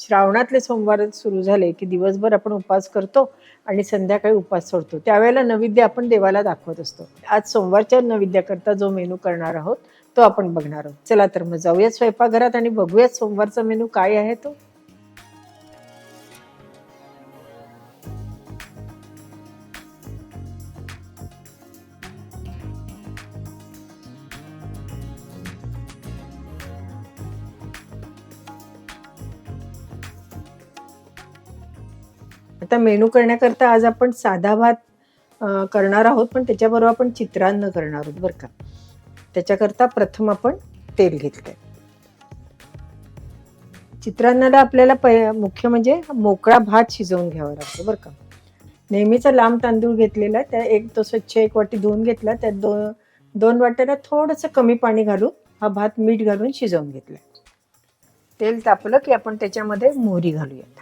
श्रावणातले सोमवार सुरू झाले की दिवसभर आपण उपवास करतो आणि संध्याकाळी उपवास सोडतो. त्यावेळेला नैवेद्य आपण देवाला दाखवत असतो. आज सोमवारच्या नैवेद्याकरता जो मेनू करणार आहोत तो आपण बघणार आहोत. चला तर मग जाऊयात स्वयंपाकघरात आणि बघूयात सोमवारचा मेनू काय आहे तो. आता मेनू करण्याकरता आज आपण साधा भात करणार आहोत पण त्याच्याबरोबर आपण चित्रान्न करणार आहोत बरं का? त्याच्याकरता प्रथम आपण तेल घेतलंय. चित्रान्नाला आपल्याला प मुख्य म्हणजे मोकळा भात शिजवून घ्यावा लागतो बरं का? नेहमीचा लांब तांदूळ घेतलेला त्या एक तो स्वच्छ एक वाटी धुवून घेतला त्यात दोन दोन वाट्याला थोडंसं कमी पाणी घालून हा भात मीठ घालून शिजवून घेतला तेल तापलं की आपण त्याच्यामध्ये मोहरी घालूयात.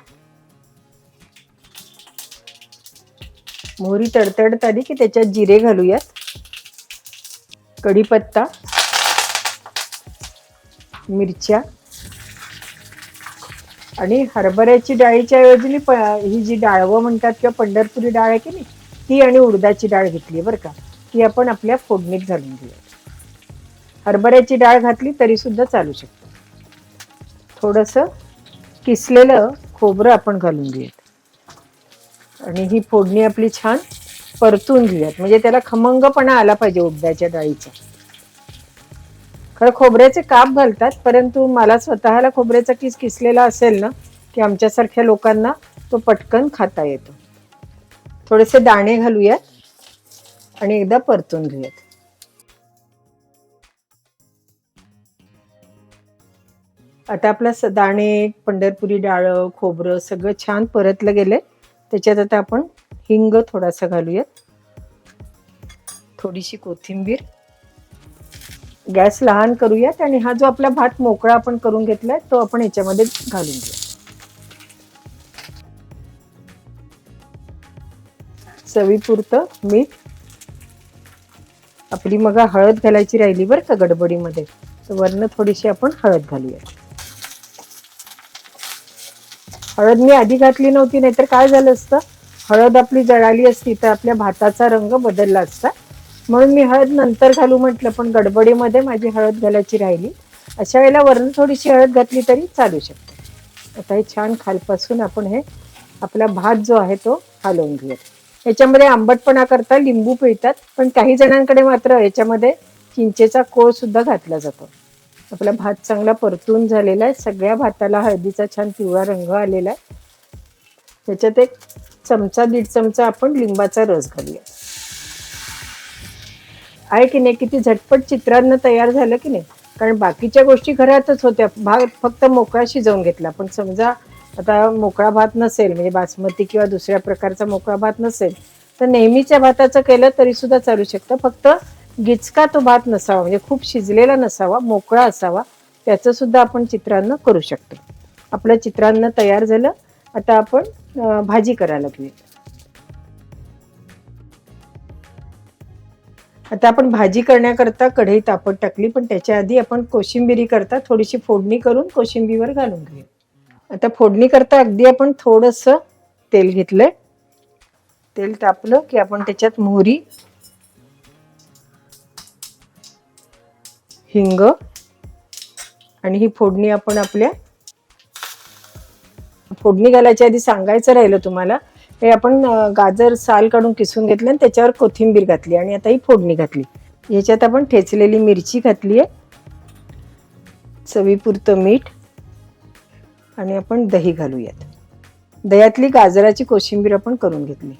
मोहरी तडतडत आली की त्याच्यात जिरे घालूयात. कढीपत्ता मिरच्या आणि हरभऱ्याची डाळीच्या ऐवजी प ही जी डाळवं म्हणतात किंवा पंढरपुरी डाळ आहे की नाही ती आणि उडदाची डाळ घेतली बरं का. ती आपण आपल्या फोडणीत घालून घेऊया हरभऱ्याची डाळ घातली तरी सुद्धा चालू शकतो. थोडंसं किसलेलं खोबरं आपण घालून घेऊया आणि ही फोडणी आपली छान परतून घेऊयात. म्हणजे त्याला खमंगपणा आला पाहिजे उडदाच्या डाळीचा. खरं खोबऱ्याचे काप घालतात परंतु मला स्वतःला खोबऱ्याचा किस किसलेला असेल ना की आमच्यासारख्या लोकांना तो पटकन खाता येतो. थोडेसे दाणे घालूयात आणि एकदा परतून घेऊयात. आता आपलं दाणे पंढरपुरी डाळ खोबरं सगळं छान परतलं गेलंय. त्याच्यात आता आपण हिंग थोडासा घालूयात. थोडीशी कोथिंबीर. गॅस लहान करूयात आणि हा जो आपला भात मोकळा आपण करून घेतलाय तो आपण याच्यामध्ये घालून घेऊ चवीपुरतं मीठ. आपली मग हळद घालायची राहिली बरं का गडबडीमध्ये. तर वरनं थोडीशी आपण हळद घालूया हळद मी आधी घातली नव्हती नाहीतर काय झालं असतं? हळद आपली जळाली असती तर आपल्या भाताचा रंग बदलला असता. म्हणून मी हळद नंतर घालू म्हटलं पण गडबडीमध्ये माझी हळद घालायची राहिली. अशा वेळेला वरून थोडीशी हळद घातली तरी चालू शकते. आता हे छान खालपासून आपण हे आपला भात जो आहे तो हलवून घेऊया याच्यामध्ये आंबटपणा करता लिंबू पिळतात पण काही जणांकडे मात्र याच्यामध्ये चिंचेचा कोळ सुद्धा घातला जातो. आपला भात चांगला परतून झालेला आहे. सगळ्या भाताला हळदीचा छान पिवळा रंग आलेला आहे. त्याच्यात एक चमचा दीड चमचा आपण लिंबाचा रस घालूया. आहे की नाही? किती झटपट चित्रांना तयार झालं की नाही? कारण बाकीच्या गोष्टी घरातच होत्या. भात फक्त मोकळा शिजवून घेतला. पण समजा आता मोकळा भात नसेल म्हणजे बासमती किंवा दुसऱ्या प्रकारचा मोकळा भात नसेल तर नेहमीच्या भाताचं केलं तरी सुद्धा चालू शकतं. फक्त गिचका तो भात नसावा म्हणजे खूप शिजलेला नसावा मोकळा असावा त्याचं सुद्धा आपण चित्रांना करू शकतो. आपलं चित्रांना तयार झालं आता आपण भाजी करायला घेऊया आता आपण भाजी करण्याकरता कढई तापत टाकली पण त्याच्या आधी आपण कोशिंबिरी करता थोडीशी फोडणी करून कोशिंबीवर घालून घेऊया. आता फोडणी करता अगदी आपण थोडस तेल घेतलंय. तेल तापलं की आपण त्याच्यात मोहरी हिंग आणि ही फोडणी आपण आपल्या फोडणी घालायच्या आधी सांगायचं राहिलं तुम्हाला. हे आपण गाजर साल काढून किसून घेतलं आणि त्याच्यावर कोथिंबीर घातली आणि आता ही फोडणी घातली. याच्यात आपण ठेचलेली मिरची घातली आहे. चवीपुरतं मीठ आणि आपण दही घालूयात. दह्यातली गाजराची कोशिंबीर आपण करून घेतली.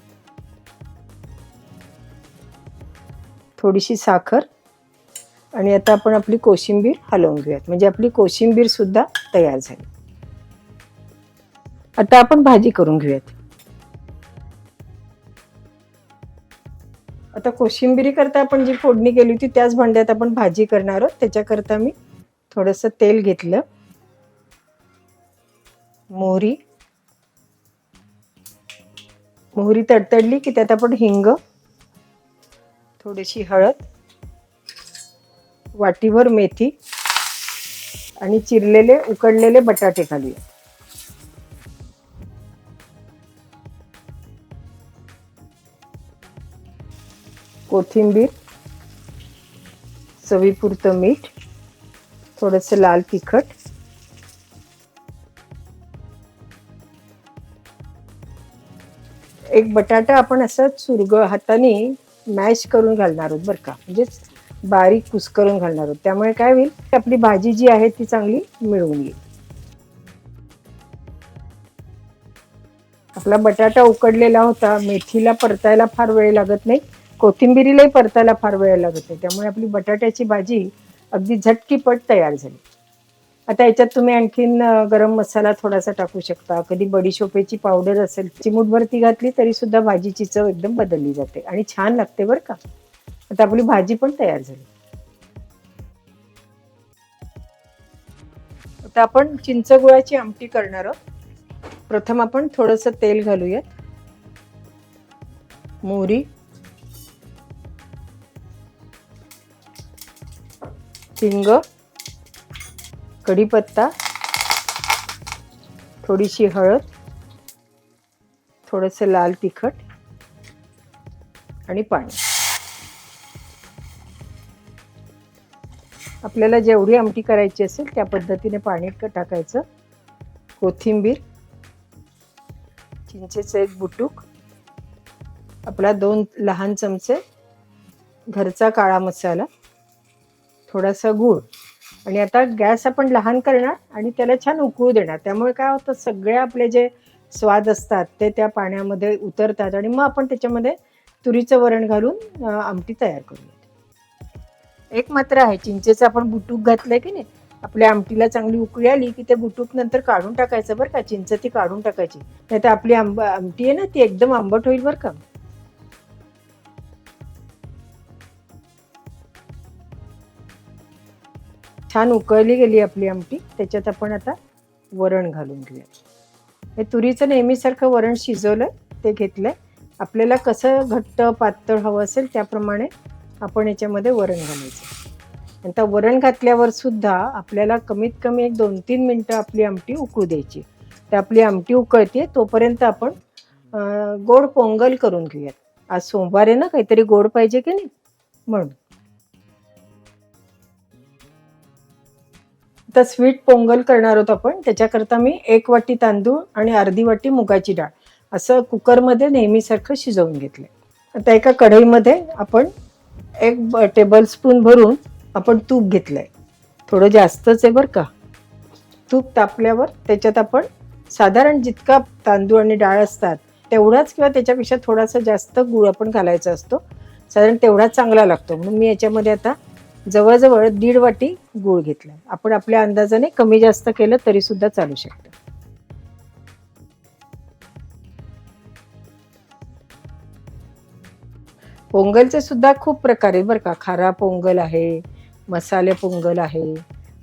थोडीशी साखर आणि आता आपण आपली कोशिंबीर हलवून घेऊयात. म्हणजे आपली कोशिंबीर सुद्धा तयार झाली. आता आपण भाजी करून घेऊयात. आता कोशिंबिरी करता आपण जी फोडणी केली होती त्याच भांड्यात आपण भाजी करणार आहोत. त्याच्याकरता मी थोडंसं तेल घेतलं. मोहरी. मोहरी तडतडली की त्यात आपण हिंग थोडीशी हळद वाटीभर मेथी आणि चिरलेले उकडलेले बटाटे खाली. कोथिंबीर चवीपुरतं मीठ थोडंसं लाल तिखट एक बटाटा आपण असं चुरग हाताने मॅश करून घालणार आहोत बरं का? म्हणजे बारीक कुस्करून घालणार आहोत. त्यामुळे काय होईल आपली भाजी जी आहे ती चांगली मिळून येईल. आपला बटाटा उकडलेला होता मेथीला परतायला फार वेळ लागत नाही कोथिंबिरीलाही परतायला फार वेळ लागत नाही. त्यामुळे आपली बटाट्याची भाजी अगदी झटकीपट तयार झाली. आता याच्यात तुम्ही आणखीन गरम मसाला थोडासा टाकू शकता. कधी बडीशोपेची पावडर असेल चिमूटभर ती घातली तरी सुद्धा भाजीची चव एकदम बदलली जाते. आणि छान लागते बरं का. आता आपली भाजी पण तयार झाली. आता आपण चिंच गुळाची आमटी करणार आहोत. प्रथम आपण थोडंसं तेल घालूयात. मोहरी. हिंग. कढीपत्ता. थोडीशी हळद. थोडंसं लाल तिखट. आणि पाणी. आपल्याला जेवढी आमटी करायची असेल त्या पद्धतीने पाणी टाकायचं. कोथिंबीर चिंचेचं एक बुटूक आपला दोन लहान चमचे घरचा काळा मसाला थोडासा गूळ. आणि आता गॅस आपण लहान करणार आणि त्याला छान उकळू देणार. त्यामुळे काय होतं सगळे आपले जे स्वाद असतात ते त्या पाण्यामध्ये उतरतात आणि मग आपण त्याच्यामध्ये तुरीचं वरण घालून आमटी तयार करूया एक मात्र आहे चिंचेचं आपण बुटूक घातलंय की नाही? आपल्या आमटीला चांगली उकळी आली की ते बुटूक नंतर काढून टाकायचं बरं का? चिंच ती काढून टाकायची. नाही तर आपली आंब आमटी आहे ना ती एकदम आंबट होईल बरं का? छान उकळली गेली आपली आमटी. त्याच्यात आपण आता वरण घालून घेऊया. हे तुरीचं नेहमीसारखं वरण शिजवलं ते घेतलंय. आपल्याला कसं घट्ट पातळ हवं असेल त्याप्रमाणे आपण याच्यामध्ये वरण घालायचं. नंतर वरण घातल्यावर सुद्धा आपल्याला कमीत कमी एक दोन तीन मिनटं आपली आमटी उकळू द्यायची. तर आपली आमटी उकळते तोपर्यंत आपण गोड पोंगल करून घेऊयात. आज सोमवार आहे ना काहीतरी गोड पाहिजे की नाही? म्हणून. आता स्वीट पोंगल करणार आहोत आपण. त्याच्याकरता मी एक वाटी तांदूळ आणि अर्धी वाटी मुगाची डाळ असं कुकरमध्ये नेहमीसारखं शिजवून घेतलं आता एका कढईमध्ये आपण एक टेबलस्पून भरून आपण तूप घेतलं आहे थोडं जास्तच आहे बरं का. तूप तापल्यावर त्याच्यात आपण साधारण जितका तांदूळ आणि डाळ असतात तेवढाच किंवा त्याच्यापेक्षा थोडासा जास्त गूळ आपण घालायचा असतो. साधारण तेवढाच चांगला लागतो. म्हणून मी याच्यामध्ये आता जवळजवळ दीड वाटी गूळ घेतला आपण आपल्या अंदाजाने कमी जास्त केलं तरीसुद्धा चालू शकतं. पोंगलचे सुद्धा खूप प्रकार आहे बरं का. खारा पोंगल आहे मसाले पोंगल आहे.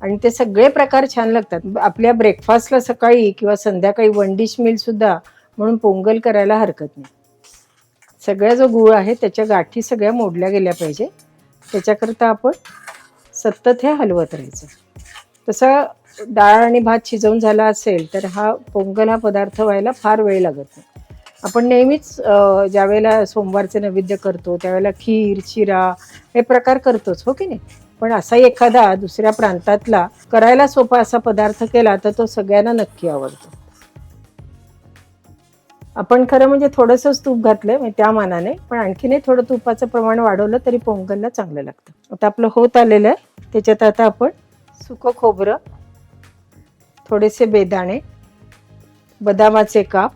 आणि ते सगळे प्रकार छान लागतात. आपल्या ब्रेकफास्टला सकाळी किंवा संध्याकाळी वन डिश मिल सुद्धा म्हणून पोंगल करायला हरकत नाही. सगळ्या जो गुळ आहे त्याच्या गाठी सगळ्या मोडल्या गेल्या पाहिजे. त्याच्याकरता आपण सतत हे हलवत राहायचं. तसा डाळ आणि भात शिजवून झाला असेल तर हा पोंगल हा पदार्थ व्हायला फार वेळ लागत नाही. आपण नेहमीच ज्यावेळेला सोमवारचे नैवेद्य करतो त्यावेळेला खीर शिरा हे प्रकार करतोच हो की नाही? पण असाही एखादा दुसऱ्या प्रांतातला करायला सोपा असा पदार्थ केला तर तो सगळ्यांना नक्की आवडतो. आपण खरं म्हणजे थोडंसंच तूप घातलं म्हणजे त्या मानाने पण आणखीनही थोडं तुपाचं प्रमाण वाढवलं तरी पोंगलला चांगलं लागतं. आता आपलं होत आलेलं आहे त्याच्यात आता आपण सुकं खोबरं थोडेसे बेदाणे बदामाचे काप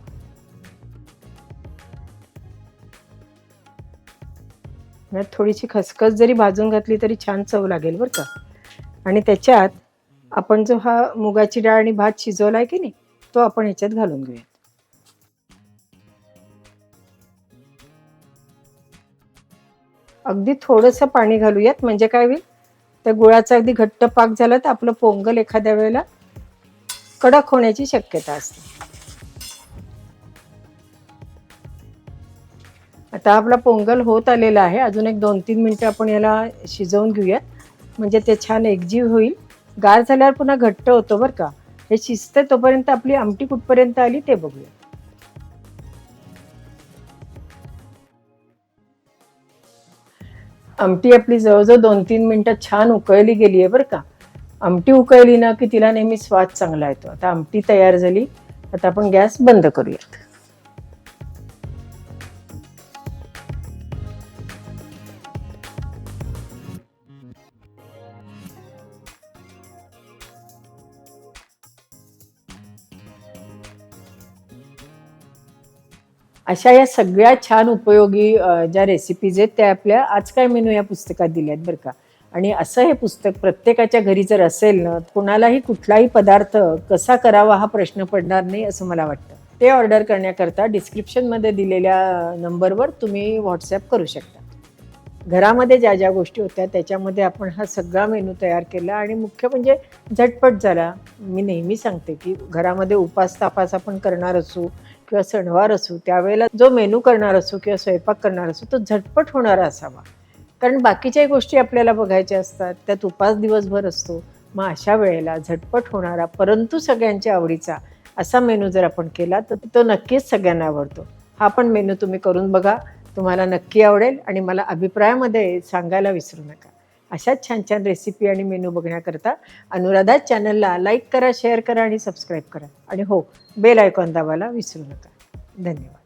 यात थोडीशी खसखस जरी भाजून घातली तरी छान चव लागेल बरं का. आणि त्याच्यात आपण जो हा मुगाची डाळ आणि भात शिजवला आहे की नाही तो आपण ह्याच्यात घालून घेऊयात. अगदी थोडंसं पाणी घालूयात म्हणजे काय होईल त्या गुळाचा अगदी घट्ट पाक झाला तर आपलं पोंगल एखाद्या वेळेला कडक होण्याची शक्यता असते. आता आपला पोंगल होत आलेला आहे. अजून एक दोन तीन मिनटं आपण याला शिजवून घेऊयात. म्हणजे ते छान एकजीव होईल. गार झाल्यावर पुन्हा घट्ट होतो बरं का. हे शिजते तोपर्यंत आपली आमटी कुठपर्यंत आली ते बघूया. आमटी आपली जवळजवळ दोन तीन मिनिटं छान उकळली गेली आहे बरं का. आमटी उकळली ना की तिला नेहमी स्वाद चांगला येतो. आता आमटी तयार झाली. आता आपण गॅस बंद करूयात. अशा या सगळ्या छान उपयोगी ज्या रेसिपीज आहेत त्या आपल्या आज काय मेनू या पुस्तकात दिल्या आहेत बरं का? आणि असं हे पुस्तक प्रत्येकाच्या घरी जर असेल ना कोणालाही कुठलाही पदार्थ कसा करावा हा प्रश्न पडणार नाही असं मला वाटतं. ते ऑर्डर करण्याकरता डिस्क्रिप्शनमध्ये दिलेल्या नंबरवर तुम्ही व्हॉट्सॲप करू शकता. घरामध्ये ज्या ज्या गोष्टी होत्या त्याच्यामध्ये आपण हा सगळा मेनू तयार केला आणि मुख्य म्हणजे झटपट झाला. मी नेहमी सांगते की घरामध्ये उपास तापास आपण करणार असू किंवा सणवार असू त्यावेळेला जो मेनू करणार असू किंवा स्वयंपाक करणार असू तो झटपट होणारा असावा. कारण बाकीच्याही गोष्टी आपल्याला बघायच्या असतात त्यात उपास दिवसभर असतो. मग अशा वेळेला झटपट होणारा परंतु सगळ्यांच्या आवडीचा असा मेनू जर आपण केला तर तो नक्कीच सगळ्यांना आवडतो. हा पण मेनू तुम्ही करून बघा. तुम्हाला नक्की आवडेल आणि मला अभिप्रायामध्ये सांगायला विसरू नका. अशाच छान छान रेसिपी आणि मेनू बघण्याकरता अनुराधा चॅनलला लाईक करा शेअर करा आणि सबस्क्राईब करा. आणि हो बेल आयकॉन दाबायला विसरू नका. धन्यवाद.